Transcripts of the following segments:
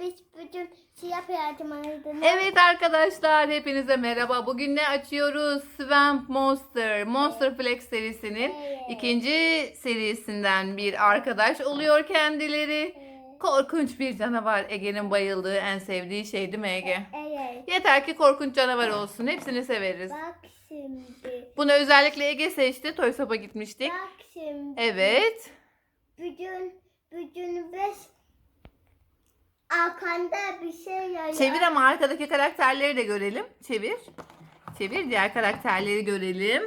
biz bütün siyah yardım Evet arkadaşlar hepinize merhaba. Bugün ne açıyoruz? Swamp Monster. Monster Flex serisinin Evet. ikinci serisinden bir arkadaş oluyor kendileri. Korkunç bir canavar. Ege'nin bayıldığı en sevdiği şey değil mi Ege? Evet. Yeter ki korkunç canavar olsun. Hepsini severiz. Bak şimdi. Bunu özellikle Ege seçti. Toy Shop'a gitmiştik. Bak şimdi. Evet. Bütün bütün beş arkanda bir şey yazıyor. Çevir ama arkadaki karakterleri de görelim. Çevir. Çevir diğer karakterleri görelim.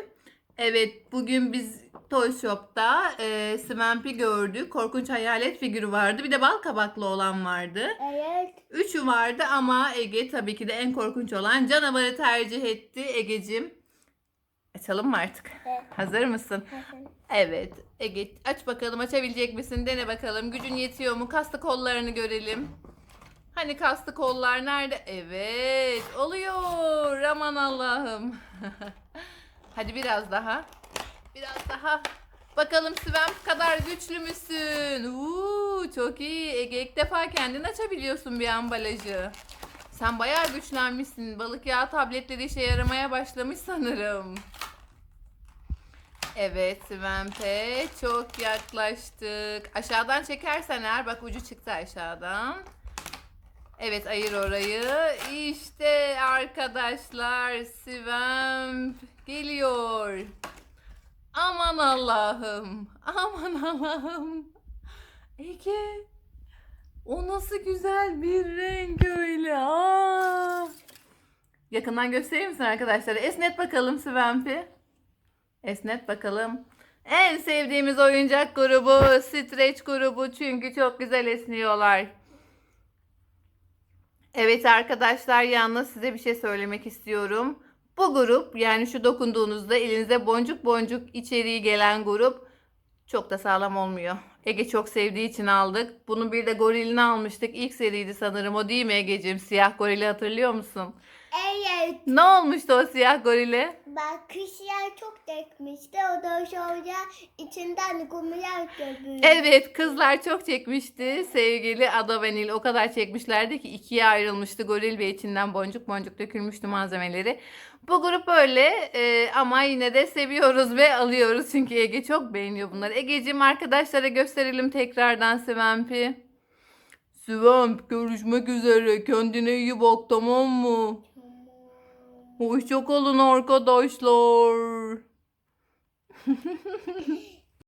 Evet bugün biz Toy Shop'ta e, Swampy gördük. Korkunç hayalet figürü vardı. Bir de bal kabaklı olan vardı. Evet. Üçü vardı ama Ege tabii ki de en korkunç olan canavarı tercih etti. Ege'cim açalım mı artık? Evet. Hazır mısın? Bakın. Evet. Ege aç bakalım açabilecek misin? Dene bakalım. Gücün yetiyor mu? Kaslı kollarını görelim. Hani kaslı kollar nerede? Evet. Oluyor. Aman Allah'ım. Hadi biraz daha. Biraz daha. Bakalım Swamp kadar güçlü müsün? Uuu, çok iyi. Ege ilk defa kendin açabiliyorsun bir ambalajı. Sen bayağı güçlenmişsin. Balık yağı tabletleri işe yaramaya başlamış sanırım. Evet Swamp'e çok yaklaştık. Aşağıdan çekersen eğer bak ucu çıktı aşağıdan. Evet ayır orayı. İşte arkadaşlar Swamp geliyor. Aman Allah'ım. Aman Allah'ım. Ege. O nasıl güzel bir renk öyle. Aa. Yakından göstereyim misin arkadaşlar? Esnet bakalım Swamp'i. Esnet bakalım. En sevdiğimiz oyuncak grubu Stretch grubu çünkü çok güzel esniyorlar. Evet arkadaşlar yalnız size bir şey söylemek istiyorum. Bu grup yani şu dokunduğunuzda elinize boncuk boncuk içeriği gelen grup çok da sağlam olmuyor. Ege çok sevdiği için aldık. Bunun bir de gorilini almıştık. İlk seriydi sanırım o değil mi Ege'ciğim? Siyah gorili hatırlıyor musun? Evet. Ne olmuştu o siyah gorile? Bak kışlar çok tekmişti. O da şöyle içinden kumlar döküyor. Evet kızlar çok çekmişti. Sevgili Ada ve o kadar çekmişlerdi ki ikiye ayrılmıştı. Goril ve içinden boncuk boncuk dökülmüştü malzemeleri. Bu grup öyle e, ama yine de seviyoruz ve alıyoruz. Çünkü Ege çok beğeniyor bunları. Ege'cim arkadaşlara gösterelim tekrardan Swamp'i. Swamp görüşmek üzere. Kendine iyi bak tamam mı? Hoşçakalın arkadaşlar.